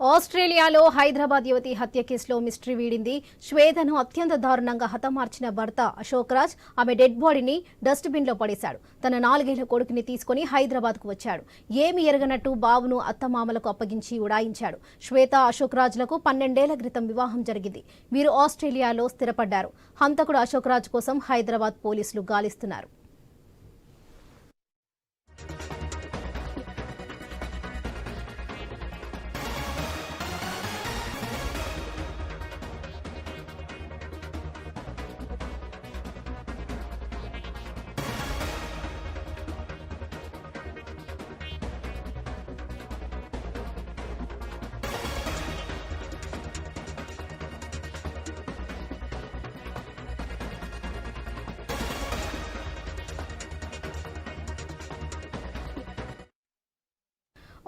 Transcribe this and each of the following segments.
ఆస్ట్రేలియాలో హైదరాబాద్ యువతి హత్య కేసులో మిస్టరీ వీడింది. శ్వేతను అత్యంత దారుణంగా హతమార్చిన భర్త అశోక్ రాజ్ ఆమె డెడ్ బాడీని డస్ట్బిన్లో పడేశాడు. తన నాలుగేళ్ళ కొడుకుని తీసుకుని హైదరాబాద్కు వచ్చాడు. ఏమి ఎరగనట్టు బాబును అత్తమామలకు అప్పగించి ఉడాయించాడు. శ్వేత అశోక్ రాజ్లకు పన్నెండేళ్ళ క్రితం వివాహం జరిగింది. వీరు ఆస్ట్రేలియాలో స్థిరపడ్డారు. హంతకుడు అశోక్ రాజ్ కోసం హైదరాబాద్ పోలీసులు గాలిస్తున్నారు.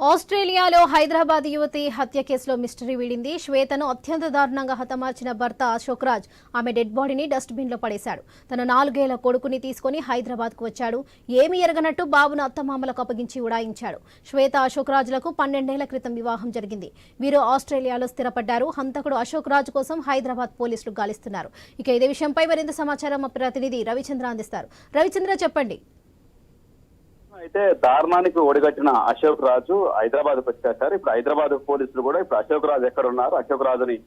ఆస్ట్రేలియాలో హైదరాబాద్ యువతి హత్య కేసులో మిస్టరీ వీడింది. శ్వేతను అత్యంత దారుణంగా హతమార్చిన భర్త అశోక్ రాజ్ ఆమె డెడ్ బాడీని డస్ట్బిన్లో పడేశాడు. తన నాలుగేళ్ళ కొడుకుని తీసుకుని హైదరాబాద్కు వచ్చాడు. ఏమి ఎరగనట్టు బాబును అత్తమామలకు అప్పగించి ఉడాయించాడు. శ్వేత అశోక్ రాజులకు పన్నెండేళ్ళ క్రితం వివాహం జరిగింది. వీరు ఆస్ట్రేలియాలో స్థిరపడ్డారు. హంతకుడు అశోక్ రాజ్ కోసం హైదరాబాద్ పోలీసులు గాలిస్తున్నారు. ఇక ఇదే విషయంపై మరింత సమాచారం మా ప్రతినిధి రవిచంద్ర అందిస్తారు. రవిచంద్ర చెప్పండి. అయితే దారుణానికి ఒడిగట్టిన అశోక్ రాజు హైదరాబాద్ వచ్చేసారు. ఇప్పుడు హైదరాబాద్ పోలీసులు కూడా ఇప్పుడు అశోక్ రాజు ఎక్కడ ఉన్నారు అశోక్ రాజుని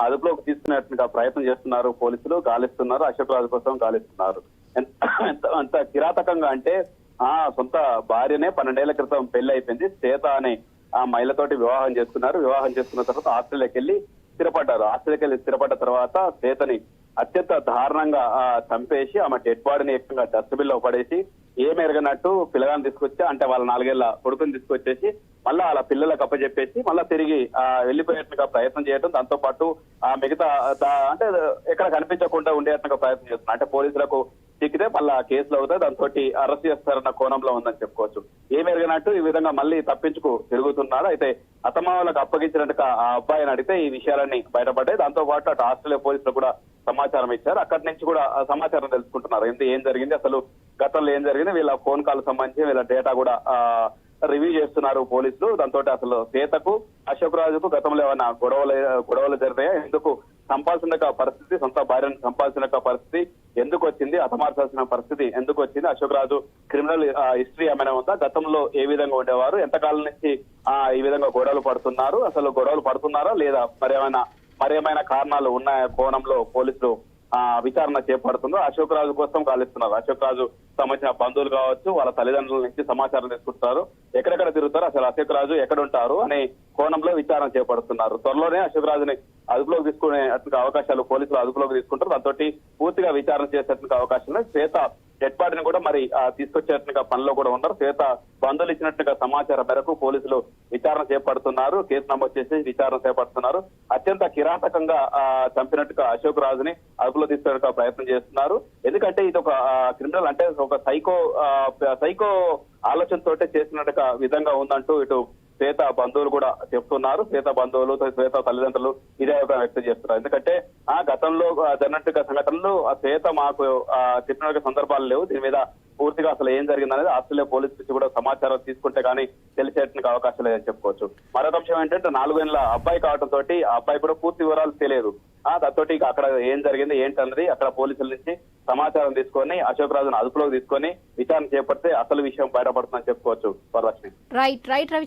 అదుపులోకి తీసుకునేట్టుగా ప్రయత్నం చేస్తున్నారు పోలీసులు. గాలిస్తున్నారు. అశోక్ రాజు కోసం గాలిస్తున్నారు. ఎంత ఎంత- అంత కిరాతకంగా అంటే ఆ సొంత భార్యనే పన్నెండేళ్ళ క్రితం పెళ్ళి అయిపోయింది సీత అనే ఆ మహిళతోటి వివాహం చేసుకున్నారు వివాహం చేసుకున్న తర్వాత ఆస్ట్రేలియాకి వెళ్ళి స్థిరపడ్డారు. ఆస్ట్రేలియాకి వెళ్ళి స్థిరపడ్డ తర్వాత సీతని అత్యంత దారుణంగా చంపేసి ఆమె డెడ్ బాడీని ఏకంగా డస్ట్బిన్లో పడేసి ఏం ఎరగనట్టు పిల్లగాని తీసుకొచ్చి అంటే వాళ్ళ నాలుగేళ్ళ కొడుకుని తీసుకొచ్చేసి మళ్ళా వాళ్ళ పిల్లలకు అప్పచెప్పేసి మళ్ళా తిరిగి ఆ, వెళ్ళిపోయేట్టుగా ప్రయత్నం చేయడం దాంతో పాటు ఆ మిగతా అంటే ఎక్కడ కనిపించకుండా ఉండేట్టుగా ప్రయత్నం చేస్తున్నారు. అంటే పోలీసులకు చిక్కితే మళ్ళా కేసులు అవుతాయి దాంతో అరెస్ట్ చేస్తారన్న కోణంలో ఉందని చెప్పుకోవచ్చు. ఏం ఈ విధంగా మళ్ళీ తప్పించుకు తిరుగుతున్నాడు అయితే అతమావులకు అప్పగించినట్టుగా ఆ అబ్బాయిని అడిగితే ఈ విషయాలన్నీ బయటపడ్డాయి. దాంతో పాటు అటు ఆస్ట్రేలియా పోలీసులు కూడా సమాచారం ఇచ్చారు. అక్కడి నుంచి కూడా సమాచారం తెలుసుకుంటున్నారు. ఏంటి ఏం జరిగింది? అసలు గతంలో ఏం జరిగింది? వీళ్ళ ఫోన్ కాల్ సంబంధించి వీళ్ళ డేటా కూడా రివ్యూ చేస్తున్నారు పోలీసులు. దాంతో అసలు సీతకు అశోక్ రాజుకు గతంలో ఏమైనా గొడవలు గొడవలు జరిగాయా ఎందుకు? సంపాల్సిన పరిస్థితి సొంత భార్యను సంపాల్సిన పరిస్థితి ఎందుకు వచ్చింది? అతమార్చాల్సిన పరిస్థితి ఎందుకు వచ్చింది? అశోక్ రాజు క్రిమినల్ హిస్టరీ ఏమైనా ఉందా? గతంలో ఏ విధంగా ఉండేవారు? ఎంతకాలం నుంచి ఆ ఈ విధంగా గొడవలు పడుతున్నారు? అసలు గొడవలు పడుతున్నారా లేదా? మరేమైనా మరేమైనా కారణాలు ఉన్నాయా కోణంలో పోలీసులు? విచారణ చేపడుతుందో అశోక్ రాజు కోసం గాలిస్తున్నారు. అశోక్ రాజు సంబంధించిన బంధువులు కావచ్చు వాళ్ళ తల్లిదండ్రుల నుంచి సమాచారం తీసుకుంటారు ఎక్కడెక్కడ తిరుగుతారు? అసలు అశోక్ రాజు ఎక్కడ ఉంటారు అనే కోణంలో విచారణ చేపడుతున్నారు. త్వరలోనే అశోక్ రాజుని అదుపులోకి తీసుకునే అవకాశాలు పోలీసులు అదుపులోకి తీసుకుంటారు. దాంతో పూర్తిగా విచారణ చేసేటువంటి అవకాశం శ్వేత డెడ్ బాడీని కూడా మరి తీసుకొచ్చినట్టుగా పనిలో కూడా ఉన్నారు. శ్వేత బంధువులు ఇచ్చినట్టుగా సమాచారం మేరకు పోలీసులు విచారణ చేపడుతున్నారు. కేసు నమోదు చేసి విచారణ చేపడుతున్నారు. అత్యంత కిరాతకంగా ఆ, చంపినట్టుగా అశోక్ రాజుని అదుపులో తీసుకునే ప్రయత్నం చేస్తున్నారు. ఎందుకంటే ఇది ఒక క్రిమినల్ అంటే ఒక సైకో ఆ, సైకో ఆలోచనతోటే చేసినట్టుగా విధంగా ఉందంటూ ఇటు శ్వేత బంధువులు కూడా చెప్తున్నారు. శ్వేత బంధువులు శ్వేత తల్లిదండ్రులు ఇదే అభిప్రాయం వ్యక్తం చేస్తున్నారు. ఎందుకంటే ఆ గతంలో జరిగినట్టుగా సంఘటనలు ఆ శ్వేత మాకు చెప్పిన చెప్పినట్టుగా సందర్భాలు లేవు. దీని మీద పూర్తిగా అసలు ఏం జరిగిందనేది ఆస్ట్రేలియా పోలీస్ నుంచి కూడా సమాచారం తీసుకుంటే కానీ తెలిసేటానికి అవకాశం లేదని చెప్పుకోవచ్చు. మరొక అంశం ఏంటంటే నాలుగేళ్ళ అబ్బాయి కావడం తోటి ఆ అబ్బాయి కూడా పూర్తి వివరాలు తెలియదు. ఆ దాంతో అక్కడ ఏం జరిగింది ఏంటన్నది అక్కడ పోలీసుల నుంచి సమాచారం తీసుకొని అశోక్ రాజును అదుపులోకి తీసుకొని విచారణ చేపడితే అసలు విషయం బయటపడుతుందని చెప్పుకోవచ్చు. వరలక్ష్మి. Right right